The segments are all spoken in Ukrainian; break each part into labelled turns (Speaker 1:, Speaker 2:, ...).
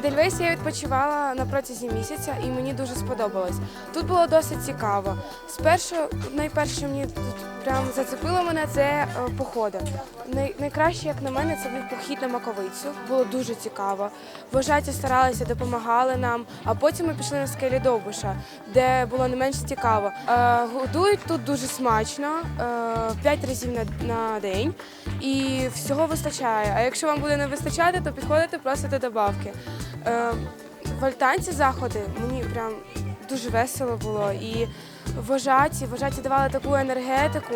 Speaker 1: Едельвейс я відпочивала на протязі місяця і мені дуже сподобалось. Тут було досить цікаво. Спершу, найперше, мені тут прям зацепило мене це е, походи. Най, найкраще, як на мене, це був похід на Маковицю. Було дуже цікаво. Вожаті старалися, допомагали нам, а потім ми пішли на скелі Довбуша, де було не менш цікаво. Е, годують тут дуже смачно, е, п'ять разів на, на день, і всього вистачає. А якщо вам буде не вистачати, то підходите, просите добавки. Е, в альтанці заходи мені прям дуже весело було. І вожаті, вожаті давали таку енергетику,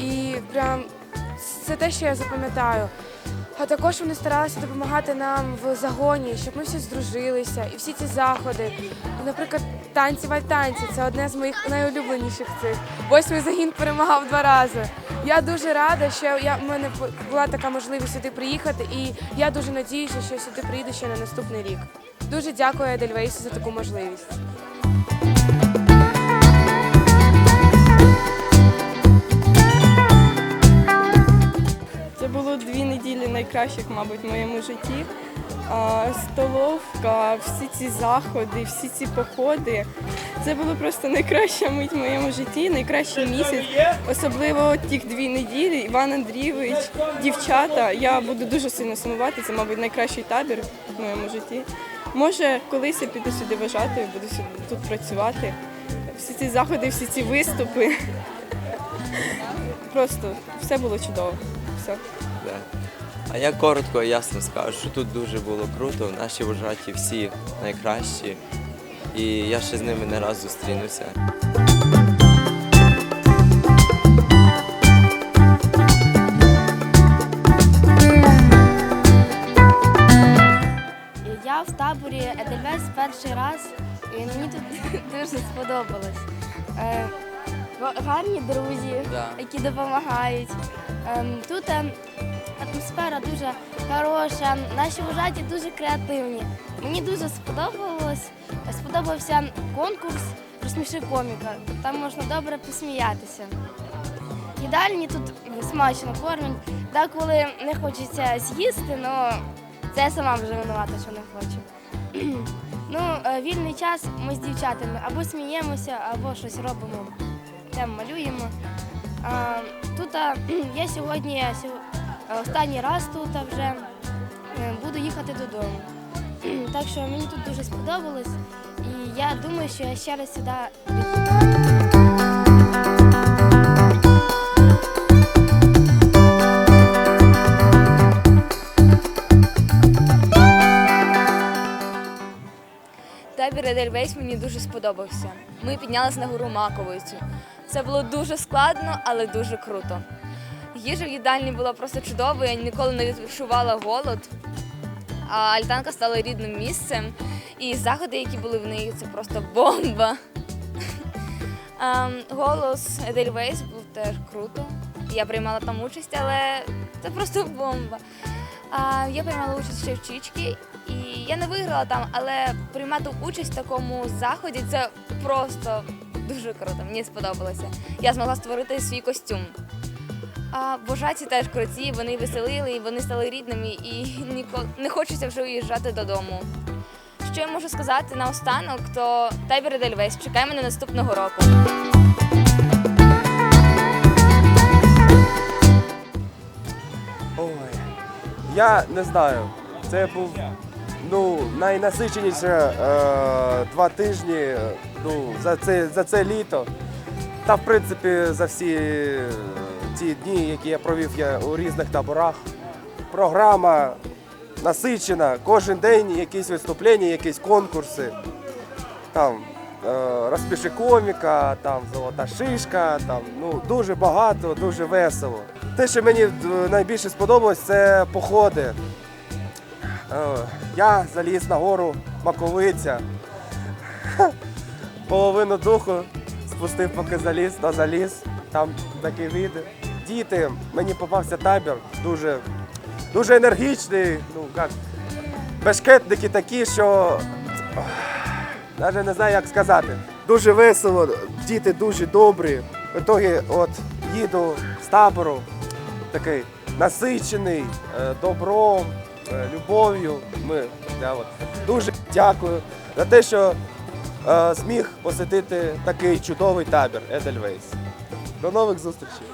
Speaker 1: і прям це те, що я запам'ятаю. А також вони старалися допомагати нам в загоні, щоб ми всі здружилися, і всі ці заходи. Наприклад, танці в альтанці це одне з моїх найулюбленіших цих. Восьмий загін перемагав два рази. Я дуже рада, що я в мене була така можливість сюди приїхати, і я дуже надіюся, що сюди приїду ще на наступний рік. Дуже дякую Едельвейсу за таку можливість.
Speaker 2: Було дві неділі найкращих, мабуть, в моєму житті. Столовка, всі ці заходи, всі ці походи. Це було просто найкраща мить в моєму житті, найкращий місяць. Особливо ті дві неділі. Іван Андрійович, дівчата. Я буду дуже сильно сумувати. Це, мабуть, найкращий табір в моєму житті. Може, колись я піду сюди вважати, буду тут працювати. Всі ці заходи, всі ці виступи. Просто все було чудово. Все.
Speaker 3: Да. А я коротко і ясно скажу, що тут дуже було круто. Наші вожаті всі найкращі. І я ще з ними не раз зустрінуся.
Speaker 4: Я в таборі Едельвейс перший раз, і мені тут дуже сподобалось. Е, Гарні друзі,
Speaker 3: Да.
Speaker 4: які допомагають. Ем, Тут ем, атмосфера дуже хороша, наші вожаті дуже креативні. Мені дуже сподобалось, сподобався конкурс «Розсміши коміка. Там можна добре посміятися. Їдальні тут смачно кормять. Деколи не хочеться з'їсти, але це я сама вже винувата, що не хочу. ну, е, вільний час ми з дівчатами або сміємося, або щось робимо, там малюємо. Тут я сьогодні сьо- останній раз тут вже е, буду їхати додому. так що мені тут дуже сподобалось, і я думаю, що я ще раз сюди приїду.
Speaker 5: Табір Едельвейс мені дуже сподобався. Ми піднялися на гору Маковицю. Це було дуже складно, але дуже круто. Їжа в їдальні була просто чудовою, я ніколи не відчувала голод. А альтанка стала рідним місцем. І заходи, які були в неї, це просто бомба. Ем, Голос Едельвейс був теж круто. Я приймала там участь, але це просто бомба. Я приймала участь ще в Чічки, і я не виграла там, але приймати участь в такому заході це просто дуже круто. Мені сподобалося. Я змогла створити свій костюм. А вожаті теж круті, вони веселили, вони стали рідними, і не хочеться вже уїжджати додому. Що я можу сказати наостанок, то табір Едельвейс. Чекаємо на наступного року.
Speaker 6: Ой, я не знаю. Це був ну, найнасиченіше е, два тижні ну, за, це, за це літо. Та в принципі за всі е, ті дні, які я провів я у різних таборах. Програма насичена, кожен день якісь виступлення, якісь конкурси. Там е, розпиши коміка, там золота шишка, там ну дуже багато, дуже весело. Те, що мені е, найбільше сподобалось, це походи. Я заліз на гору Маковиця. Половину духу спустив, поки заліз, то заліз. Там такі види. Діти, мені попався табір, дуже, дуже енергічний, ну як, бешкетники такі, що навіть не знаю, як сказати. Дуже весело, діти дуже добрі. В ітогі от їду з табору, такий насичений, е, добром, е, любов'ю. Ми я от, дуже дякую за те, що зміг посетити такий чудовий табір Едельвейс. До нових зустрічей!